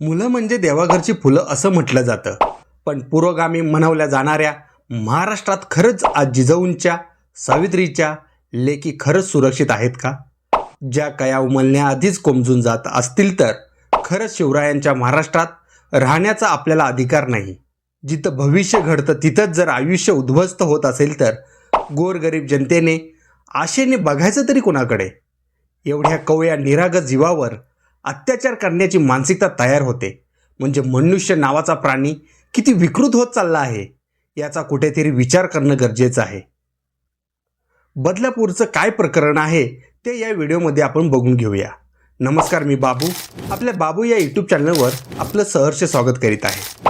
मुलं म्हणजे देवाघरची फुलं असं म्हटलं जातं. पण पुरोगामी म्हणवल्या जाणाऱ्या महाराष्ट्रात खरंच आज जिजाऊंच्या सावित्रीच्या लेकी खरंच सुरक्षित आहेत का? ज्या कया उमलण्याआधीच कोमजून जात असतील तर खरंच शिवरायांच्या महाराष्ट्रात राहण्याचा आपल्याला अधिकार नाही. जिथं भविष्य घडतं तिथंच जर आयुष्य उद्ध्वस्त होत असेल तर गोरगरीब जनतेने आशेने बघायचं तरी कोणाकडे? एवढ्या कवया निरागस जीवावर अत्याचार करण्याची मानसिकता तयार होते. म्हणजे मनुष्य नावाचा प्राणी किती विकृत होत चालला आहे याचा कुठेतरी विचार करणं गरजेचं आहे. बदलापूरचं काय प्रकरण आहे ते या व्हिडिओमध्ये आपण बघून घेऊया. नमस्कार मी बाबू. आपल्या बाबू या यूट्यूब चॅनलवर आपलं सहर्ष स्वागत करीत आहे.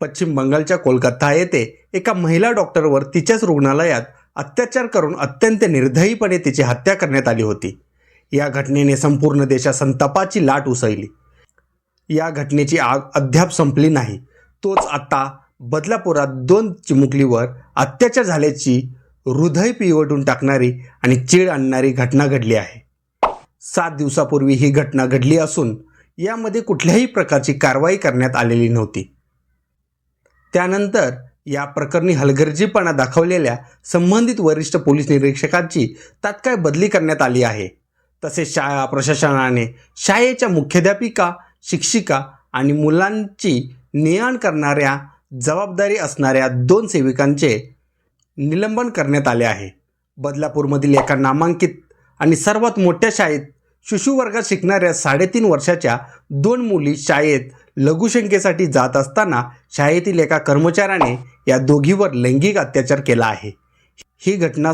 पश्चिम बंगालच्या कोलकाता येथे एका महिला डॉक्टरवर तिच्याच रुग्णालयात अत्याचार करून अत्यंत निर्दयीपणे तिची हत्या करण्यात आली होती. या घटनेने संपूर्ण देशात संतापाची लाट उसळली. या घटनेची आग अद्याप संपली नाही. तोच आता बदलापुरात दोन चिमुकलीवर अत्याचार झाल्याची हृदय पिवटून टाकणारी आणि चीड आणणारी घटना घडली आहे. सात दिवसापूर्वी ही घटना घडली असून यामध्ये कुठल्याही प्रकारची कारवाई करण्यात आलेली नव्हती. त्यानंतर या प्रकरणी हलगर्जीपणा दाखवलेल्या संबंधित वरिष्ठ पोलीस निरीक्षकांची तात्काळ बदली करण्यात आली आहे. तसेच शाळा प्रशासनाने शाळेच्या मुख्याध्यापिका शिक्षिका आणि मुलांची ने करणाऱ्या जबाबदारी असणाऱ्या दोन सेविकांचे निलंबन करण्यात आले आहे. बदलापूरमधील एका नामांकित आणि सर्वात मोठ्या शाळेत शिशुवर्गात शिकणाऱ्या साडेतीन वर्षाच्या दोन मुली शाळेत लघुशंकेसाठी जात असताना शाळेतील एका कर्मचाऱ्याने या दोघीवर लैंगिक अत्याचार केला आहे. ही घटना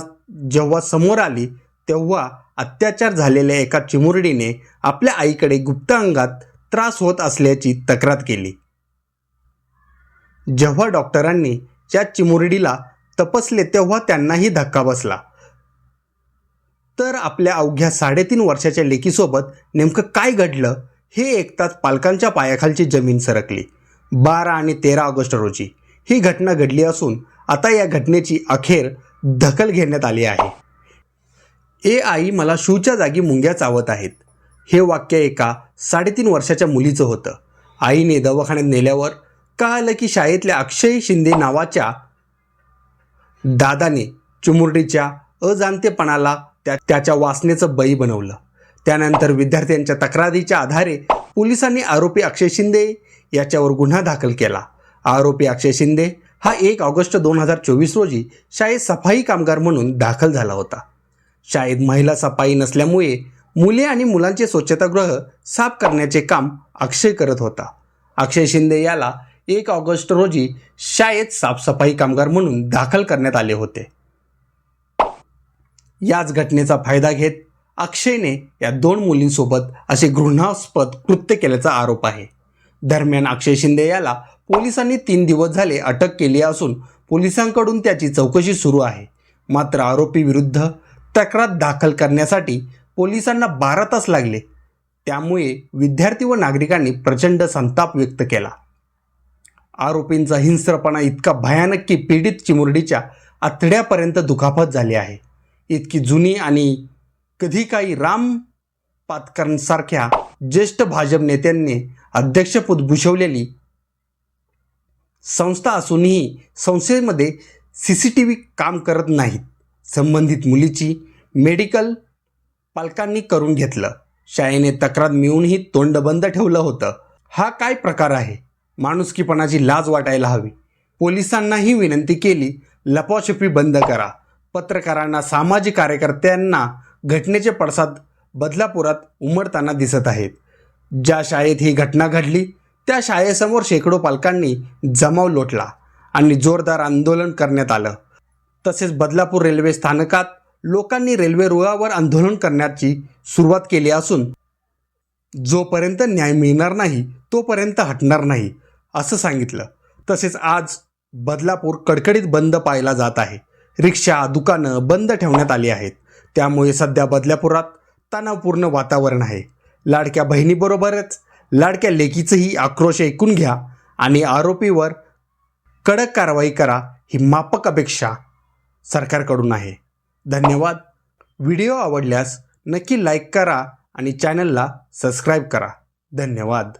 जेव्हा समोर आली तेव्हा अत्याचार झालेल्या एका चिमुरडीने आपल्या आईकडे गुप्त अंगात त्रास होत असल्याची तक्रार केली. जेव्हा डॉक्टरांनी त्या चिमुरडीला तपासले तेव्हा त्यांनाही धक्का बसला. तर आपल्या अवघ्या साडेतीन वर्षाच्या लेकीसोबत नेमकं काय घडलं हे ऐकताच पालकांच्या पायाखालची जमीन सरकली. बारा आणि तेरा ऑगस्ट रोजी ही घटना घडली असून आता या घटनेची अखेर दखल घेण्यात आली आहे. ए आई मला शूच्या जागी मुंग्या चावत आहेत. हे वाक्य एका साडेतीन वर्षाच्या मुलीचं होतं. आईने दवाखान्यात नेल्यावर कळालं की शाळेतल्या अक्षय शिंदे नावाच्या दादाने चिमुरडीच्या अजाणतेपणाला त्या त्याच्या वासनेचं बळी बनवलं. त्यानंतर विद्यार्थ्यांच्या तक्रारीच्या आधारे पोलिसांनी आरोपी अक्षय शिंदे याच्यावर गुन्हा दाखल केला. आरोपी अक्षय शिंदे हा एक ऑगस्ट दोन हजार चोवीस रोजी शाळेत सफाई कामगार म्हणून दाखल झाला होता. शाळेत महिला सफाई नसल्यामुळे मुले आणि मुलांचे स्वच्छतागृह साफ करण्याचे काम अक्षय करत होता. अक्षय शिंदे याला एक ऑगस्ट रोजी शाळेत साफसफाई कामगार म्हणून दाखल करण्यात आले होते. याच घटनेचा फायदा घेत अक्षयने या दोन मुलींसोबत असे घृणास्पद कृत्य केल्याचा आरोप आहे. दरम्यान अक्षय शिंदे याला पोलिसांनी तीन दिवस झाले अटक केली असून पोलिसांकडून त्याची चौकशी सुरू आहे. मात्र आरोपी विरुद्ध तक्रार दाखल करण्यासाठी पोलिसांना बारा तास लागले. त्यामुळे विद्यार्थी व नागरिकांनी प्रचंड संताप व्यक्त केला. आरोपींचा हिंस्रपणा इतका भयानक की पीडित चिमुरडीच्या आतड्यापर्यंत दुखापत झाली आहे. इतकी जुनी आणि कधी काही राम पातकरांसारख्या ज्येष्ठ भाजप नेत्यांनी अध्यक्षपद भूषवलेली संस्था असूनही संस्थेमध्ये सी सी टी व्ही काम करत नाहीत. संबंधित मुलीची मेडिकल पालकांनी करून घेतलं. शाळेने तक्रार मिळूनही तोंड बंद ठेवलं होतं. हा काय प्रकार आहे? माणुसकीपणाची लाज वाटायला हवी. पोलिसांनाही विनंती केली लपाछपी बंद करा. पत्रकारांना सामाजिक कार्यकर्त्यांना घटनेचे पडसाद बदलापुरात उमटताना दिसत आहेत. ज्या शाळेत ही घटना घडली त्या शाळेसमोर शेकडो पालकांनी जमाव लोटला आणि जोरदार आंदोलन करण्यात आलं. तसेच बदलापूर रेल्वे स्थानकात लोकांनी रेल्वे रुळावर आंदोलन करण्याची सुरुवात केली असून जोपर्यंत न्याय मिळणार नाही तोपर्यंत हटणार नाही असं सांगितलं. तसेच आज बदलापूर कडकडीत बंद पाहिला जात आहे. रिक्षा दुकानं बंद ठेवण्यात आली आहेत. त्यामुळे सध्या बदलापुरात तणावपूर्ण वातावरण आहे. लाडक्या बहिणीबरोबरच लाडक्या लेकीचंही आक्रोश ऐकून घ्या आणि आरोपीवर कडक कारवाई करा ही मापक अपेक्षा सरकारकडून आहे. धन्यवाद. व्हिडिओ आवडल्यास नक्की लाईक करा आणि चॅनलला सबस्क्राईब करा. धन्यवाद.